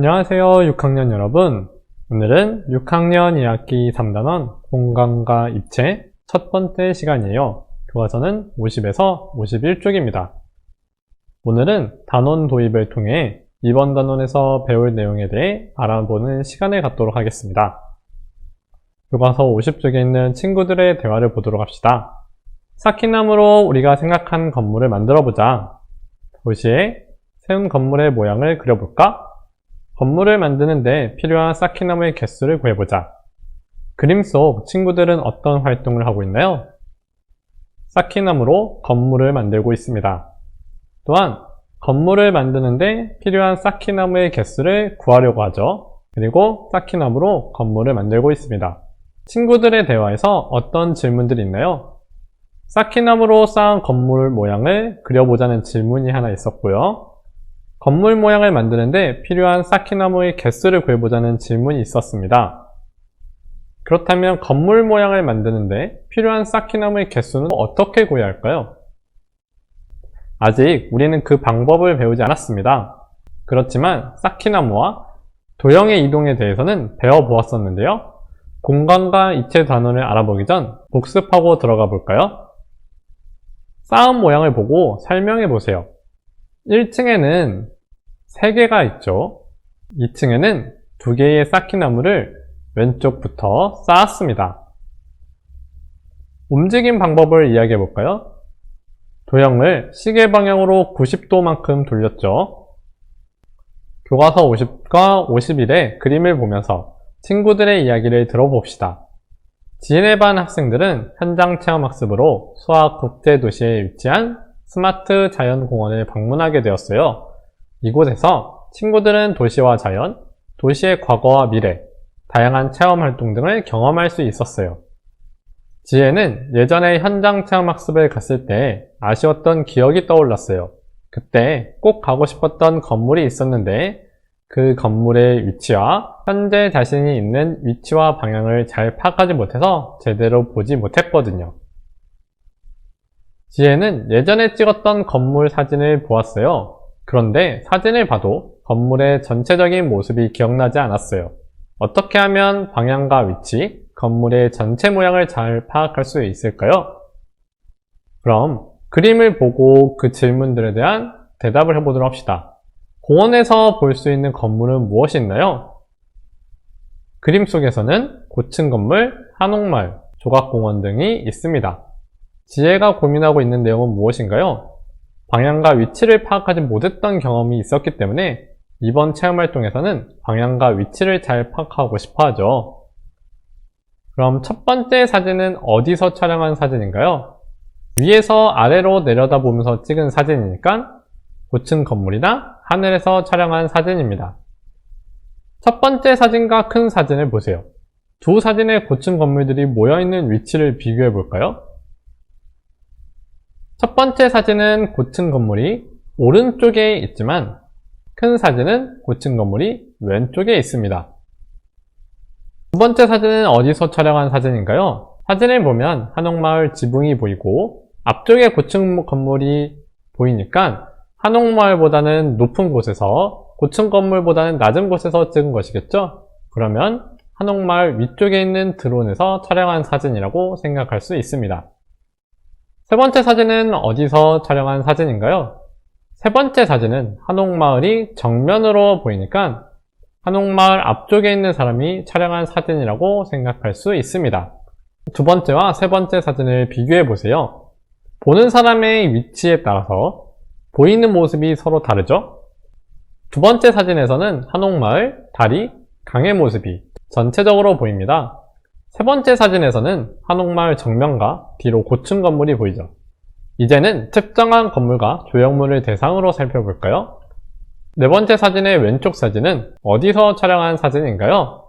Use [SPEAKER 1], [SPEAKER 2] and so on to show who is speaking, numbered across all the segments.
[SPEAKER 1] 안녕하세요 6학년 여러분. 오늘은 6학년 2학기 3단원 공간과 입체 첫 번째 시간이에요. 교과서는 50에서 51쪽입니다. 오늘은 단원 도입을 통해 이번 단원에서 배울 내용에 대해 알아보는 시간을 갖도록 하겠습니다. 교과서 50쪽에 있는 친구들의 대화를 보도록 합시다. 쌓기나무로 우리가 생각한 건물을 만들어 보자. 도시에 세운 건물의 모양을 그려볼까? 건물을 만드는데 필요한 쌓기나무의 개수를 구해보자. 그림 속 친구들은 어떤 활동을 하고 있나요? 쌓기나무로 건물을 만들고 있습니다. 또한 건물을 만드는데 필요한 쌓기나무의 개수를 구하려고 하죠. 그리고 쌓기나무로 건물을 만들고 있습니다. 친구들의 대화에서 어떤 질문들이 있나요? 쌓기나무로 쌓은 건물 모양을 그려보자는 질문이 하나 있었고요. 건물 모양을 만드는데 필요한 쌓기나무의 개수를 구해보자는 질문이 있었습니다. 그렇다면 건물 모양을 만드는데 필요한 쌓기나무의 개수는 어떻게 구해야 할까요? 아직 우리는 그 방법을 배우지 않았습니다. 그렇지만 쌓기나무와 도형의 이동에 대해서는 배워보았었는데요. 공간과 입체 단원을 알아보기 전 복습하고 들어가 볼까요? 쌓은 모양을 보고 설명해 보세요. 1층에는 3개가 있죠. 2층에는 2개의 쌓기나무를 왼쪽부터 쌓았습니다. 움직임 방법을 이야기해 볼까요? 도형을 시계 방향으로 90도만큼 돌렸죠. 교과서 50과 51의 그림을 보면서 친구들의 이야기를 들어봅시다. 지인의 반 학생들은 현장 체험 학습으로 수학 국제 도시에 위치한 스마트 자연공원을 방문하게 되었어요. 이곳에서 친구들은 도시와 자연, 도시의 과거와 미래, 다양한 체험 활동 등을 경험할 수 있었어요. 지혜는 예전에 현장 체험 학습을 갔을 때 아쉬웠던 기억이 떠올랐어요. 그때 꼭 가고 싶었던 건물이 있었는데 그 건물의 위치와 현재 자신이 있는 위치와 방향을 잘 파악하지 못해서 제대로 보지 못했거든요. 지혜는 예전에 찍었던 건물 사진을 보았어요. 그런데 사진을 봐도 건물의 전체적인 모습이 기억나지 않았어요. 어떻게 하면 방향과 위치, 건물의 전체 모양을 잘 파악할 수 있을까요? 그럼 그림을 보고 그 질문들에 대한 대답을 해보도록 합시다. 공원에서 볼 수 있는 건물은 무엇이 있나요? 그림 속에서는 고층 건물, 한옥마을, 조각공원 등이 있습니다. 지혜가 고민하고 있는 내용은 무엇인가요? 방향과 위치를 파악하지 못했던 경험이 있었기 때문에 이번 체험 활동에서는 방향과 위치를 잘 파악하고 싶어 하죠. 그럼 첫 번째 사진은 어디서 촬영한 사진인가요? 위에서 아래로 내려다보면서 찍은 사진이니까 고층 건물이나 하늘에서 촬영한 사진입니다. 첫 번째 사진과 큰 사진을 보세요. 두 사진의 고층 건물들이 모여있는 위치를 비교해 볼까요? 첫 번째 사진은 고층 건물이 오른쪽에 있지만 큰 사진은 고층 건물이 왼쪽에 있습니다. 두 번째 사진은 어디서 촬영한 사진인가요? 사진을 보면 한옥마을 지붕이 보이고 앞쪽에 고층 건물이 보이니까 한옥마을보다는 높은 곳에서 고층 건물보다는 낮은 곳에서 찍은 것이겠죠? 그러면 한옥마을 위쪽에 있는 드론에서 촬영한 사진이라고 생각할 수 있습니다. 세 번째 사진은 어디서 촬영한 사진인가요? 세 번째 사진은 한옥마을이 정면으로 보이니까 한옥마을 앞쪽에 있는 사람이 촬영한 사진이라고 생각할 수 있습니다. 두 번째와 세 번째 사진을 비교해 보세요. 보는 사람의 위치에 따라서 보이는 모습이 서로 다르죠? 두 번째 사진에서는 한옥마을, 다리, 강의 모습이 전체적으로 보입니다. 세 번째 사진에서는 한옥마을 정면과 뒤로 고층 건물이 보이죠. 이제는 특정한 건물과 조형물을 대상으로 살펴볼까요? 네 번째 사진의 왼쪽 사진은 어디서 촬영한 사진인가요?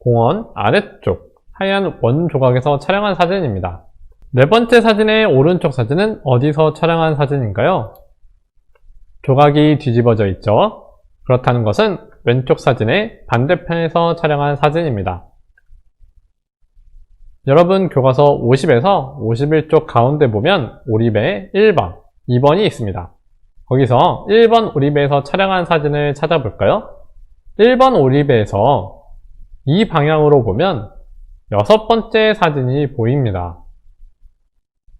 [SPEAKER 1] 공원 아래쪽 하얀 원 조각에서 촬영한 사진입니다. 네 번째 사진의 오른쪽 사진은 어디서 촬영한 사진인가요? 조각이 뒤집어져 있죠. 그렇다는 것은 왼쪽 사진의 반대편에서 촬영한 사진입니다. 여러분 교과서 50에서 51쪽 가운데 보면 오립에 1번, 2번이 있습니다. 거기서 1번 오립에서 촬영한 사진을 찾아볼까요? 1번 오리배에서 이 방향으로 보면 여섯 번째 사진이 보입니다.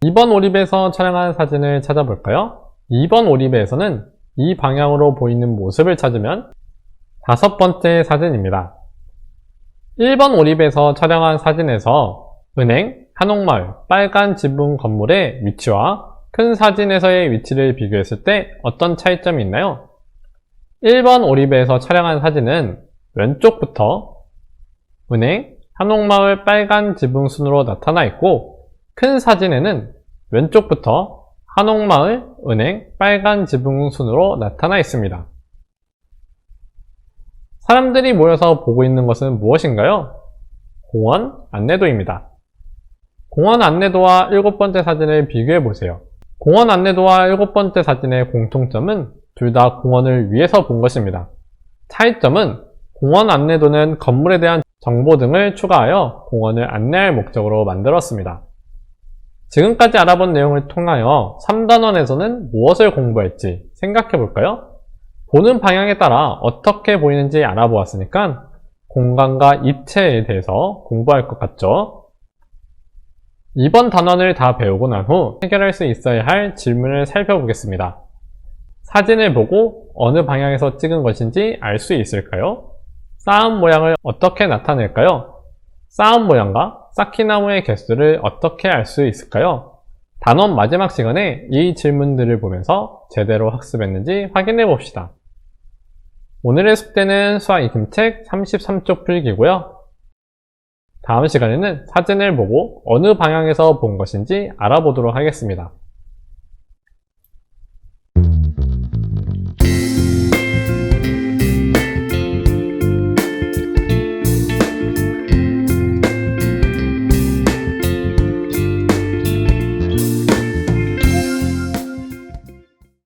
[SPEAKER 1] 2번 오리배에서 촬영한 사진을 찾아볼까요? 2번 오리배에서는 이 방향으로 보이는 모습을 찾으면 다섯 번째 사진입니다. 1번 오리배에서 촬영한 사진에서 은행, 한옥마을, 빨간 지붕 건물의 위치와 큰 사진에서의 위치를 비교했을 때 어떤 차이점이 있나요? 1번 오리배에서 촬영한 사진은 왼쪽부터 은행, 한옥마을 빨간 지붕 순으로 나타나 있고 큰 사진에는 왼쪽부터 한옥마을, 은행, 빨간 지붕 순으로 나타나 있습니다. 사람들이 모여서 보고 있는 것은 무엇인가요? 공원 안내도입니다. 공원 안내도와 일곱 번째 사진을 비교해 보세요. 공원 안내도와 일곱 번째 사진의 공통점은 둘 다 공원을 위해서 본 것입니다. 차이점은 공원 안내도는 건물에 대한 정보 등을 추가하여 공원을 안내할 목적으로 만들었습니다. 지금까지 알아본 내용을 통하여 3단원에서는 무엇을 공부할지 생각해 볼까요? 보는 방향에 따라 어떻게 보이는지 알아보았으니까 공간과 입체에 대해서 공부할 것 같죠? 이번 단원을 다 배우고 난 후 해결할 수 있어야 할 질문을 살펴보겠습니다. 사진을 보고 어느 방향에서 찍은 것인지 알 수 있을까요? 쌓은 모양을 어떻게 나타낼까요? 쌓은 모양과 쌓기나무의 개수를 어떻게 알 수 있을까요? 단원 마지막 시간에 이 질문들을 보면서 제대로 학습했는지 확인해 봅시다. 오늘의 숙제는 수학 익힘책 33쪽 풀기고요. 다음 시간에는 사진을 보고 어느 방향에서 본 것인지 알아보도록 하겠습니다.